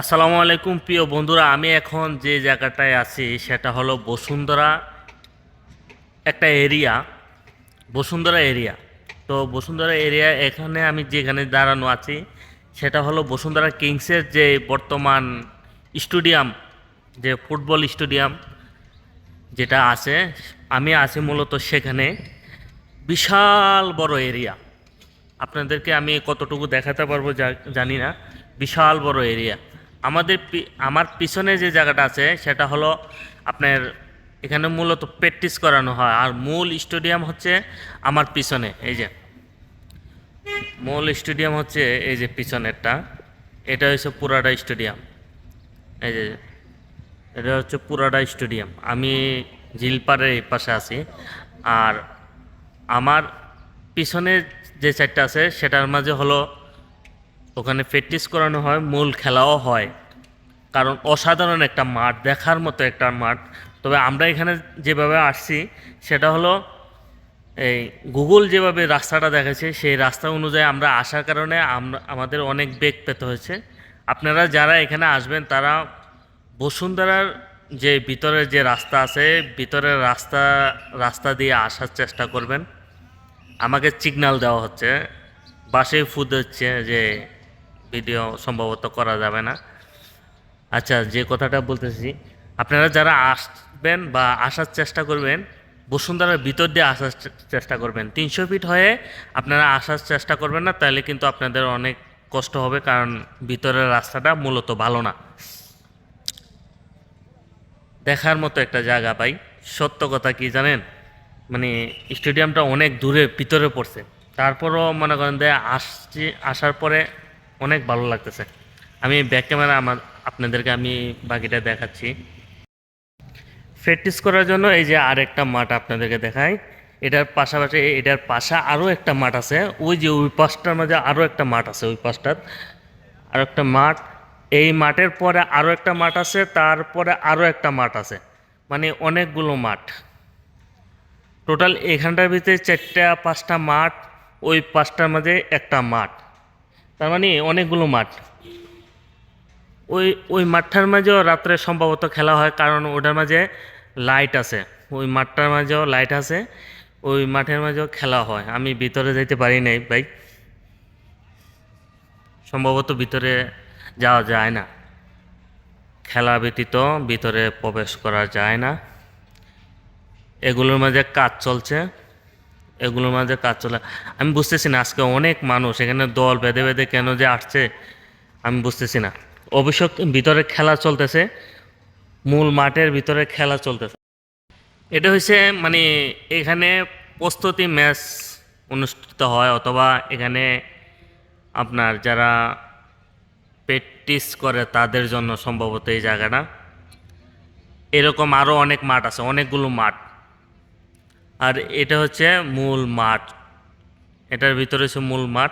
আসসালামু আলাইকুম, প্রিয় বন্ধুরা। আমি এখন যে জায়গাটায় আছি, সেটা হলো বসুন্ধরা একটা এরিয়া, বসুন্ধরা এরিয়া। তো বসুন্ধরা এরিয়া এখানে আমি যেখানে দাঁড়ানো আছি, সেটা হলো বসুন্ধরা কিংসের যে বর্তমান স্টেডিয়াম, যে ফুটবল স্টেডিয়াম যেটা আছে, আমি আছি মূলত সেখানে। বিশাল বড় এরিয়া। আপনাদেরকে আমি কতটুকু দেখাতে পারব জানি না। বিশাল বড় এরিয়া। আমাদের আমার পিছনে যে জায়গাটা আছে, সেটা হলো আপনার এখানে মূলত প্র্যাকটিস করানো হয়। আর মূল স্টেডিয়াম হচ্ছে আমার পিছনে, এই যে। মূল স্টেডিয়াম হচ্ছে এই যে পিছনেরটা। এটা হচ্ছে পুরাটা স্টেডিয়াম এই যে, এটা হচ্ছে পুরাটা স্টেডিয়াম আমি ঝিলপাড়ের এই পাশে আছি। আর আমার পিছনে যে চারটা আছে, সেটার মাঝে হলো ওখানে প্র্যাকটিস করানো হয়, মূল খেলাও হয়। কারণ অসাধারণ একটা মাঠ, দেখার মতো একটা মাঠ। তবে আমরা এখানে যেভাবে আসছি, সেটা হলো এই গুগল যেভাবে রাস্তাটা দেখাচ্ছে, সেই রাস্তা অনুযায়ী আমরা আসার কারণে আমরা, আমাদের অনেক বেগ পেতে হয়েছে। আপনারা যারা এখানে আসবেন, তারা বসুন্ধরার যে ভিতরের যে রাস্তা আছে, ভিতরের রাস্তা রাস্তা দিয়ে আসার চেষ্টা করবেন। আমাকে সিগন্যাল দেওয়া হচ্ছে, বাসে ফুদ হচ্ছে যে ভিডিও সম্ভবত করা যাবে না। আচ্ছা যে কথাটা বলতেছি, আপনারা যারা আসবেন বা আসার চেষ্টা করবেন, বসুন্ধরার ভিতর দিয়ে আসার চেষ্টা করবেন। তিনশো ফিট হয়ে আপনারা আসার চেষ্টা করবেন না, তাহলে কিন্তু আপনাদের অনেক কষ্ট হবে, কারণ ভিতরের রাস্তাটা মূলত ভালো না। দেখার মতো একটা জায়গা পাই। সত্য কথা কি জানেন? মানে স্টেডিয়ামটা অনেক দূরে, ভিতরে পড়ছে। তারপরও মনে করেন যে আসছি, আসার পরে অনেক ভালো লাগতেছে। আমি ব্যাক ক্যামেরা আমার, আপনাদেরকে আমি বাকিটা দেখাচ্ছি। প্র্যাকটিস করার জন্য এই যে আরেকটা মাঠ আপনাদেরকে দেখাই। এটার পাশাপাশি, এটার পাশে আরও একটা মাঠ আছে। ওই যে ওই পাশটার মাঝে আরও একটা মাঠ আছে ওই পাশটার। আরও একটা মাঠ। এই মাঠের পরে আরও একটা মাঠ আছে তারপরে আরও একটা মাঠ আছে। মানে অনেকগুলো মাঠ। টোটাল এখানটার ভিতরে চারটা, পাঁচটা মাঠ, ওই পাঁচটার মাঝে একটা মাঠ। তার মানে অনেকগুলো মাঠ। ওই ওই মাঠটার মাঝেও রাত্রে সম্ভবত খেলা হয়, কারণ ওটার মাঝে লাইট আছে। ওই মাঠটার মাঝেও লাইট আছে, ওই মাঠের মাঝেও খেলা হয়। আমি ভিতরে যাইতে পারি নাই ভাই। সম্ভবত ভিতরে যাওয়া যায় না। খেলা ব্যতীত ভিতরে প্রবেশ করা যায় না। এগুলোর মাঝে কাজ চলছে। এগুলোর মাঝে কাজ চলে। আমি বুঝতেছি না আজকে অনেক মানুষ এখানে দল বেঁধে বেঁধে কেন যে আসছে, আমি বুঝতেছি না। অবশ্য ভিতরে খেলা চলতেছে, মূল মাঠের ভিতরে খেলা চলতেছে। এটা হচ্ছে মানে এখানে প্রস্তুতি ম্যাচ অনুষ্ঠিত হয় অথবা এখানে আপনার যারা প্র্যাকটিস করে তাদের জন্য সম্ভবত এই জায়গাটা। এরকম আরও অনেক মাঠ আছে, অনেকগুলো মাঠ। আর এটা হচ্ছে মূল মাঠ। এটার ভিতরে হচ্ছে মূল মাঠ।